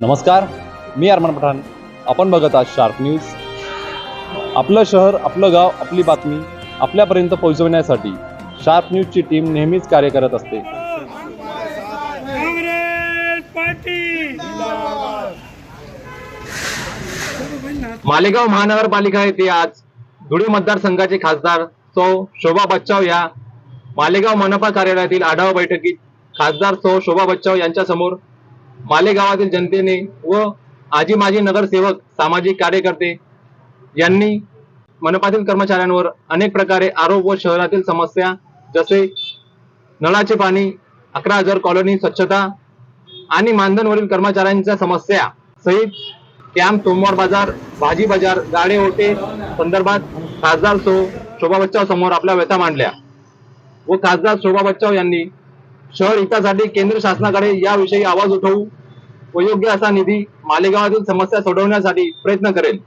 नमस्कार मी अरमान पठाण. आपण बघत आहात शार्प न्यूज आपलं शहर आपलं गाव आपली बातमी आपल्यापर्यंत पोहोचवण्यासाठी शार्प न्यूजची टीम नेहमीच कार्य करत असते. काँग्रेस पार्टी. मालेगाव महानगरपालिका येथे आज धुळे मतदारसंघाचे खासदार सौ शोभा बच्चाव या मालेगाव मनपा कार्यालयातील आढावा बैठकीत खासदार सौ शोभा बच्चाव यांच्या समोर मालेगावातील जनतेने व आजी माजी नगरसेवक सामाजिक कार्यकर्ते यांनी मनपातील कर्मचाऱ्यांवर अनेक प्रकारे आरोप व शहरातील समस्या जसे नळाचे पाणी अकरा हजार कॉलनी स्वच्छता आणि मानधनवरील कर्मचाऱ्यांच्या समस्या सहित कॅम्प सोमवार बाजार भाजी बाजार गाडे होते संदर्भात खासदार सो शोभा बच्चाव समोर आपल्या व्यथा मांडल्या व खासदार शोभा बच्चाव यांनी शहर हितासाठी केंद्र शासनाकडे याविषयी आवाज उठवू व योग्य असा निधी मालेगावातील समस्या सोडवण्यासाठी प्रयत्न करेल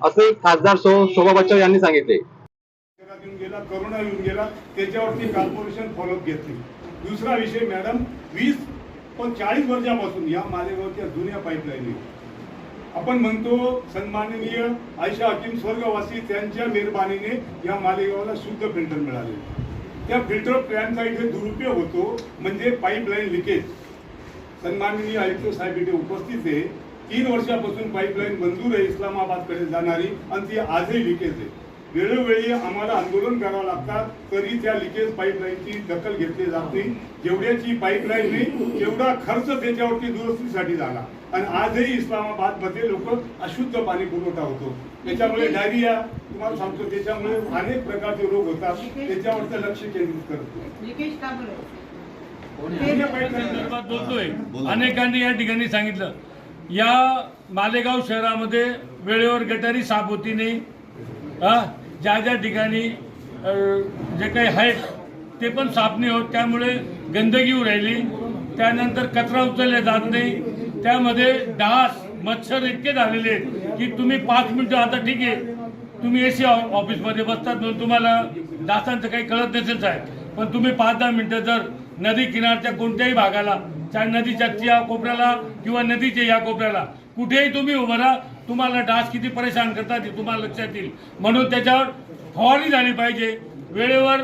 असे खासदार सो शोभा बच्चव यांनी सांगितले. येऊन गेला करोना येऊन गेला त्याच्यावरती कॉर्पोरेशन फॉलोअप घेतली. दुसरा विषय मॅडम वीस पण चाळीस वर्षापासून या मालेगावच्या जुन्या पाईपलाईन आपण म्हणतो सन्माननीय आयशा हकीम स्वर्गवासी त्यांच्या मेहरबानीने या मालेगावला शुद्ध फिल्टर मिळाले. त्या फिल्टर प्लॅनचा इथे दुरुपयोग होतो म्हणजे पाईपलाईन लिकेज सन्माननीय आयुक्त साहेब इथे उपस्थित आहे. तीन वर्षापासून पाईपलाईन मंजूर आहे इस्लामाबादकडे जाणारी आणि ती आजही लिकेज आहे. वेळोवेळी आम्हाला आंदोलन करावं लागतात. तरी त्या लिकेज पाईपलाईनची दखल घेतली जात नाही. जेवढ्याची पाईपलाईन नाही तेवढा खर्च त्याच्यावरती दुरुस्तीसाठी झाला. आणि आजही इस्लामाबादमध्ये लोक अशुद्ध पाणी पुरवठा होतो. त्याच्यामुळे डायरिया तुम्हाला सांगतो त्याच्यामुळे अनेक प्रकारचे रोग होतात. त्याच्यावरचं लक्ष केंद्रित करतो. अनेकांनी या ठिकाणी सांगितलं. या मालेगाव शहरामध्ये वेळेवर गटारी साफ होती नाही. हा, ज्या ज्या ठिकाणी जे काही आहेत ते पण साफ नाही होत त्यामुळे गंदगी राहिली. त्यानंतर कचरा उचलला जात नाही. त्यामध्ये डास मच्छर इतके झालेले आहेत की तुम्ही पाच मिनिटं आता ठीक आहे तुम्ही ए सी ऑफिसमध्ये बसतात म्हणून तुम्हाला डासांचं काही कळत नसेल साहेब. पण तुम्ही पाच दहा मिनटं जर नदी किनारच्या कोणत्याही भागाला चाहे नदीच्या कोपऱ्याला किंवा नदीच्या या कोपऱ्याला कुठेही तुम्ही उभं राहा तुम्हाला डास किती परेशान करतात तुम्हाला लक्षात येईल. म्हणून त्याच्यावर फवारणी झाली पाहिजे. वेळेवर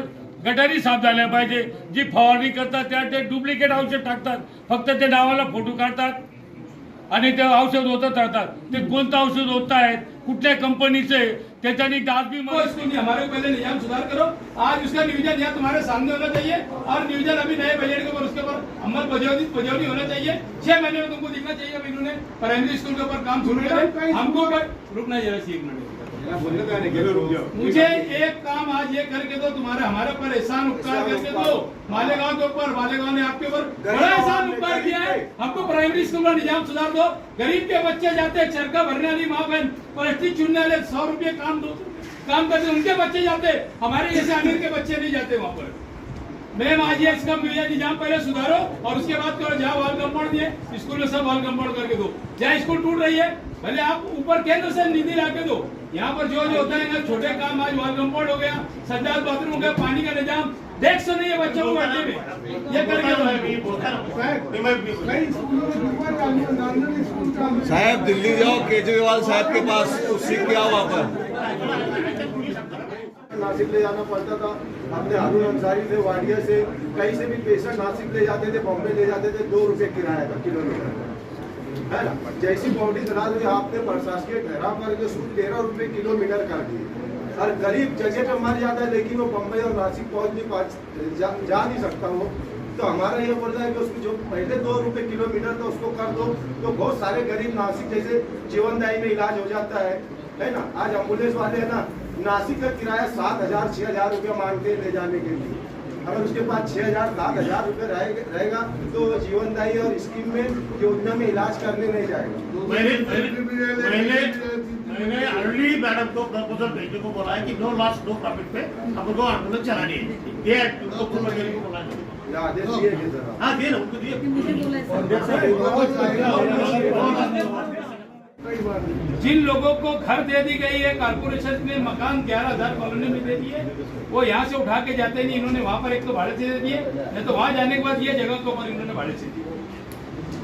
गटारी साफ झाल्या पाहिजे. जी फवारणी करतात त्या ते डुप्लिकेट औषध टाकतात. फक्त ते नावाला फोटो काढतात आणि ते औषध होतच राहतात. ते कोणतं औषध होत आहेत कुठल्या कंपनीचे त्याच्यानी डास बी को हमारे को पहले निजाम सुधार करो। आज उसका नियोजन यहाँ तुम्हारे सामने होना चाहिए और नियोजन अभी नए बजट के ऊपर उसके ऊपर अमल पजौरी पजौरी होना चाहिए। छह महीने में तुमको दिखना चाहिए अभी इन्होंने प्राइमरी स्कूल के ऊपर काम शुरू करे हमको रुकना जरा सी एक मिनट। मुझे एक काम आज ये करके दो तुम्हारे हमारे ऊपर एहसान उपकार करके दो। मालेगांव के ऊपर मालेगांव ने आपके ऊपर बड़ा एहसान उपकार किया है। हमको प्राइमरी स्कूल का निज़ाम सुधार दो। गरीब के बच्चे जाते हैं चरखा भरने वाली माँ बहन प्लास्टिक चुनने वाले सौ रुपये काम दो काम करते उनके बच्चे जाते हमारे जैसे अमीर के बच्चे नहीं जाते वहाँ पर। मैम आज ये इसका मुझे निज़ाम पहले सुधारो और उसके बाद करो जहाँ वाल कंपाउंड दिए स्कूल में सब वाल कंपाउंड करके दो। जहाँ स्कूल टूट रही है भले आप ऊपर केंद्र से निधि ला के दो। यहाँ पर जो जो होता है ना छोटे काम आज वाल कंपाउंड हो गया। संडास बाथरूम हो गया पानी का निज़ाम। देख सो नहीं है बच्चों को बैठने में। ये करके साहब दिल्ली जाओ केजरीवाल साहब के पास कुछ सीख के आओ वहाँ पर। नासिक ले जाना पड़ता था। अपने हारून अंसारी से वाडिया से कहीं से भी पेशेंट नासिक ले जाते थे बॉम्बे ले जाते थे दो रुपए किराया था किलोमीटर। जैसी बॉडी बना दी आपने प्रशासकीय ठहराव करके सूट तेरह रुपए किलोमीटर कर दिए। और गरीब जगह पे मर जाता है लेकिन वो बम्बई और नासिक पहुँच नहीं पा जा, जा नहीं सकता वो। तो हमारा ये बोलता है कि उसको जो पहले दो रुपए किलोमीटर था उसको कर दो। तो बहुत सारे गरीब नासिक जैसे जीवनदायी में इलाज हो जाता है। है ना? आज एंबुलेंस वाले है ना नासिक का किराया सात हज़ार छह हज़ार रुपया मांगते हैं ले जाने के लिए। अगर उसके पास छह हज़ार सात हज़ार रुपये रहेगा तो वो जीवनदायी और स्कीम में योजना में इलाज करने नहीं जाएगा मैंने मैंने मैंने मैंने अर्ली मैडम को प्रपोजल भेजने को बोला है कि नो लॉस नो प्रॉफिट पे हमको एंबुलेंस चलानी है ये बोला है आदेश दिए हाँ दिए ना उनको दिए मुझे बोला जिन लोगों को घर दे दी गई है कारपोरेशन ने मकान ग्यारह हज़ार कॉलोनी में दे दिए वो यहाँ से उठा के जाते नहीं, इन्होंने वहाँ पर एक तो भाड़े से दे दिए, नहीं तो वहाँ जाने के बाद ये जगह के ऊपर इन्होंने भाड़े से दिए।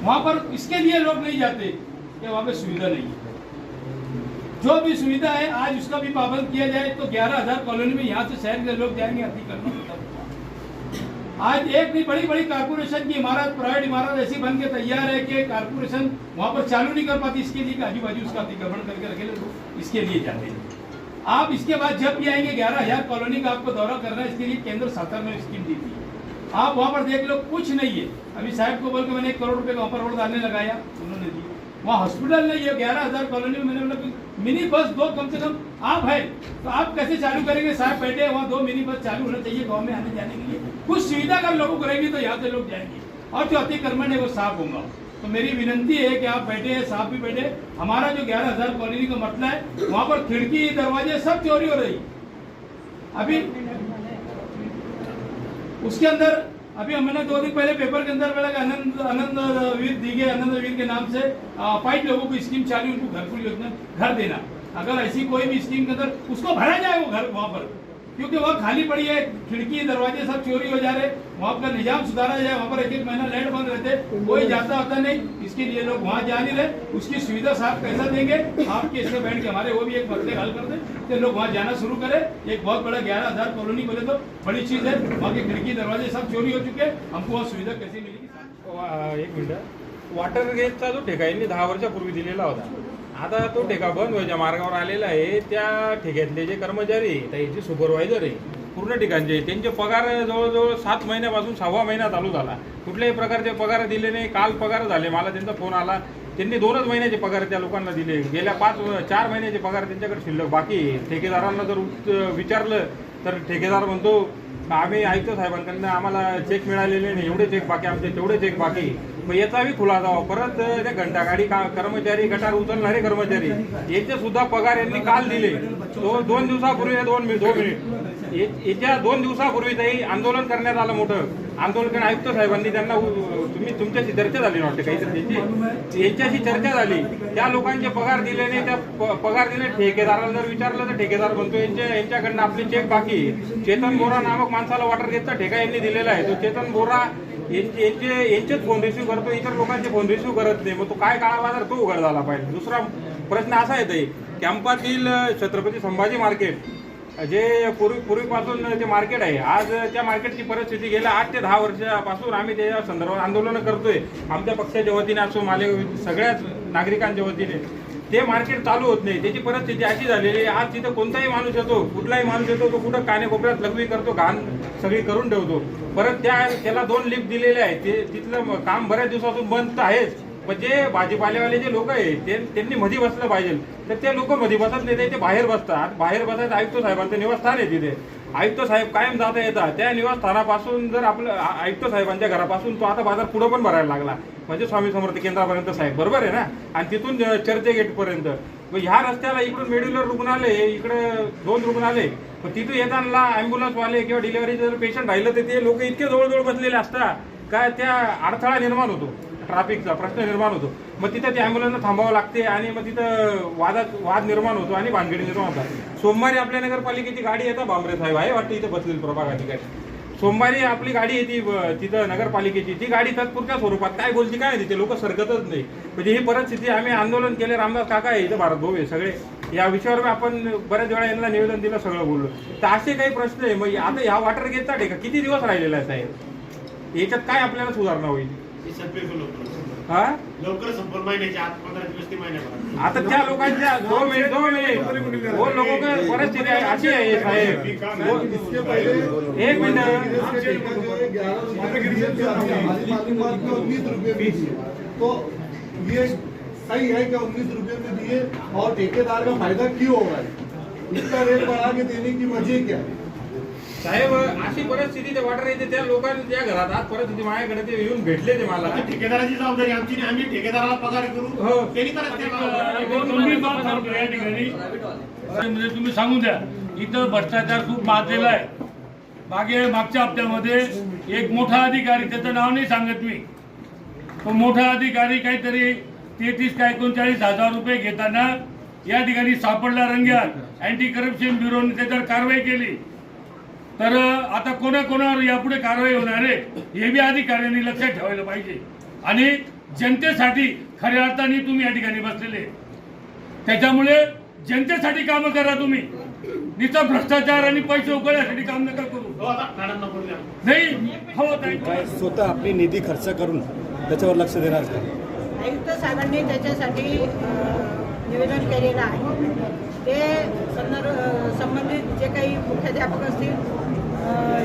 वहाँ पर इसके लिए लोग नहीं जाते कि वहाँ पे सुविधा नहीं है। जो भी सुविधा है, आज उसका भी पाबंद किया जाए तो ग्यारह हज़ार कॉलोनी में यहाँ से शहर के लोग जाएँगे अतिक्रमण आज एक भी बड़ी बड़ी कारपोरेशन की इमारत प्राइवेट इमारत ऐसी बन के तैयार है कि कारपोरेशन वहाँ पर चालू नहीं कर पाती, इसके लिए आजू बाजू उसका अतिक्रमण करके रखे लोग, इसके लिए जाते हैं। आप इसके बाद जब भी आएँगे, ग्यारह हज़ार कॉलोनी का आपको दौरा करना है, इसके लिए केंद्र सरकार ने स्कीम दी थी। आप वहाँ पर देख लो, कुछ नहीं है। अभी साहब को बोल के मैंने एक करोड़ रुपए का पर रोड डालने लगाया, उन्होंने दिया। वहाँ हॉस्पिटल नहीं है, ग्यारह हज़ार कॉलोनी में मैंने मिनी बस दो कम से कम आप है तो आप कैसे चालू करेंगे? साहब बैठे वहाँ दो मिनी बस चालू होना चाहिए गाँव में आने जाने के लिए। कुछ सुविधा अगर लोगों को रहेगी तो यहाँ से लोग जाएँगे। और जो अतिक्रमण है वो साफ़ होगा। तो मेरी विनंती है कि आप बैठे हैं, साहब भी बैठे हमारा जो ग्यारह हज़ार कॉलोनी का मसला है, वहाँ पर खिड़की, दरवाजे सब चोरी हो रही। अभी उसके अंदर अभी हमने दो दिन पहले पेपर के अंदर पड़ा आनंद आनंद वीर दीगे आनंद वीर के नाम से फाइव लोगों को स्कीम चालू उनको घर योजना घर देना। अगर ऐसी कोई भी स्कीम के अंदर उसको भरा जाए वो घर वहां पर। क्योंकि वह खाली पड़ी है, खिड़की, दरवाजे सब चोरी हो जा रहे वहाँ का निज़ाम सुधारा जाए, वहाँ पर एक एक महीना लैंड बंद रहते कोई जाता होता नहीं, इसके लिए लोग वहाँ जा नहीं रहे। उसकी सुविधा साफ़ कैसा देंगे। आपके इससे बैठ के हमारे, वो भी एक मसले हल कर दे कि लोग वहाँ जाना शुरू करें। एक बहुत बड़ा ग्यारह हज़ार कॉलोनी बोले तो बड़ी चीज़ है। वहाँ के खिड़की, दरवाजे सब चोरी हो चुके हैं। हमको वहाँ सुविधा कैसे मिलेगी? एक मिनिट। वॉटर गेटचा जो ठेका यांनी दहा वर्षापूर्वी दिलेला होता। आता तो ठेका बंद व्हायच्या मार्गावर आलेला आहे. त्या ठेक्यातले जे कर्मचारी आहे, त्याचे सुपरवायझर आहे पूर्ण ठिकाणचे त्यांचे पगार जवळजवळ सात महिन्यापासून सहावा महिना चालू झाला. कुठल्याही प्रकारचे पगार दिले नाही. काल पगार झाले. मला त्यांचा फोन आला. त्यांनी दोनच महिन्याचे पगार त्या लोकांना दिले. गेल्या पाच चार महिन्याचे पगार त्यांच्याकडे शिल्लक बाकी ठेकेदारांना जर विचारलं तर ठेकेदार म्हणतो आम्ही ऐकतो साहेबांकडनं आम्हाला चेक मिळालेले नाही. एवढे चेक बाकी आमचे तेवढे चेक बाकी मग खुला खुलासा परत त्या घंटागाडी का कर्मचारी गटार उचलणारे कर्मचारी. याचे सुद्धा पगार यांनी काल दिले. तो दोन दिवसापूर्वी दोन मिनिट दोन मिनिट. याच्या येत्या दोन दिवसापूर्वी काही आंदोलन करण्यात आलं मोठं. आंदोलन आयुक्त साहेबांनी त्यांना तुम्ही तुमच्याशी चर्चा झाली वाटते काहीतरी त्यांची? यांच्याशी चर्चा झाली. त्या लोकांचे पगार दिले नाही त्या पगार दिले. ठेकेदाराला जर विचारलं तर ठेकेदार म्हणतो यांच्या यांच्याकडनं आपले चेक बाकी चेतन बोरा नामक माणसाला वॉटर घेतचा ठेका यांनी दिलेला आहे. तो चेतन बोरा यांचे यांचेच फोन रिसिव्ह करतो इतर लोकांचे फोन रिसिव्ह करत नाही. मग तो काय काळा बाजार तो उघड झाला पाहिजे. दुसरा प्रश्न असा येते कॅम्पातील छत्रपती संभाजी मार्केट जे पूर्वी पूर्वीपासून ते मार्केट आहे आज त्या मार्केटची परिस्थिती गेल्या आठ ते दहा वर्षापासून आम्ही त्या संदर्भात आंदोलनं करतोय. आमच्या पक्षाच्या वतीने असो माले सगळ्याच नागरिकांच्या वतीने. ते मार्केट चालू होत नाही. त्याची परिस्थिती अशी झालेली आहे आज तिथं कोणताही माणूस येतो कुठलाही माणूस येतो तो कुठं कानेकोपऱ्यात लघवी करतो घाण सगळी करून ठेवतो. परत त्या त्याला दोन लिफ्ट दिलेले आहेत. ते तिथलं काम बऱ्याच दिवसापासून बंद तर आहेच. पण जे भाजीपालेवाले जे लोक आहे ते त्यांनी मध्ये बसलं पाहिजे. तर ते लोक मध्ये बसत नाही ते बाहेर बसतात. बाहेर बसायचं आयुक्त साहेबांचं निवासस्थान आहे तिथे. आयुक्त साहेब कायम जाता येतात. त्या निवासस्थानापासून जर आपलं आयुक्त साहेबांच्या घरापासून तो आता बाजार पुढं पण भरायला लागला. म्हणजे स्वामी समर्थ केंद्रापर्यंत साहेब. बरोबर आहे ना? आणि तिथून चर्चगेटपर्यंत. मग ह्या रस्त्याला इकडून मेड्युलर रुग्णालय आहे, इकडे दोन रुग्णालय. मग तिथून येताना अँब्युलन्सवाले किंवा डिलिव्हरीचे जर पेशंट राहिलं तर ते लोक इतके जवळजवळ बसलेले असतात काय त्या अडथळा निर्माण होतो. ट्रॅफिकचा प्रश्न निर्माण होतो. मग तिथं त्या ॲम्ब्युलन्स थांबावं लागते आणि मग तिथं वादात वाद निर्माण होतो आणि भानगडी निर्माण होतात. सोमवारी आपल्या नगरपालिकेची गाडी येतात बांबरे साहेब. आहे वाटतं इथं बसलेली प्रभाग अधिकारी. सोमवारी आपली गाडी येते तिथं नगरपालिकेची. ती गाडी तात्पुरत्या स्वरूपात काय बोलती काय तिथे लोक सरकतच नाही. म्हणजे ही परिस्थिती आम्ही आंदोलन केले. रामदास काका आहे इथं भारत भाऊ आहे सगळे. या विषयावर आपण बऱ्याच वेळा यांना निवेदन दिलं सगळं बोललो तर असे काही प्रश्न आहे मग आता ह्या वॉटर गेटचा ठेका किती दिवस राहिलेला आहे साहेब याच्यात काय आपल्याला सुधारणा होईल हे का हा आत त्या लोकांच्या दोन मिनिट दोन मिनिट वो लोगों का परिस्थिती आहे अशी आहे साहेब वो- इसके पहले एक मिनिट सही है क्या उन्नीस रुपए में दिए और ठेकेदार का फायदा क्यों हो रहा है इसका रेट बढ़ा के देने की वजह क्या? है साहेब अशी परिस्थिती ते वाटर येते त्या लोकांच्या घरात आज परिस्थिती माझ्याकडे ते येऊन भेटले ते मला. ठेकेदाराची जबाबदारी आमची नाही आम्ही ठेकेदाराला पगार करू. हो. त्यांनी करत या ठिकाणी. म्हणजे तुम्ही सांगून द्या इथं भ्रष्टाचार खूप माजलेला आहे. मागे मागच्या हप्त्यामध्ये एक मोठा अधिकारी त्याचं नाव नाही सांगत मी तो मोठा अधिकारी काहीतरी तेहतीस का एकोणचाळीस हजार रुपये घेताना या ठिकाणी सापडला रंग्यात. अँटी करप्शन ब्युरोने त्याच्यावर कारवाई केली. तर आता कोणा कोणावर यापुढे कारवाई होणार आहे हे बी अधिकाऱ्यांनी लक्षात ठेवायला पाहिजे. आणि जनतेसाठी खऱ्या अर्थाने तुम्ही या ठिकाणी बसलेले त्याच्यामुळे जनतेसाठी कामं करा तुम्ही. नुसतं भ्रष्टाचार आणि पैसे उकळण्यासाठी काम नका करू. हो नाही हो स्वतः आपली निधी खर्च करून त्याच्यावर लक्ष देणार आयुक्त साहेबांनी त्याच्यासाठी निवेदन केलेलं आहे. ते संदर्भ संबंधित जे काही मुख्याध्यापक असतील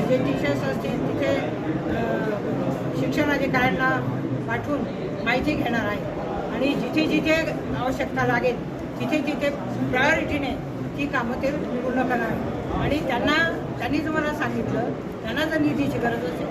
जे टीचर्स असतील तिथे शिक्षणाधिकाऱ्यांना पाठवून माहिती घेणार आहे. आणि जिथे जिथे आवश्यकता लागेल तिथे तिथे प्रायोरिटीने ती कामं ते पूर्ण करणार आणि त्यांना त्यांनी तुम्हाला सांगितलं त्यांना जर निधीची गरज असेल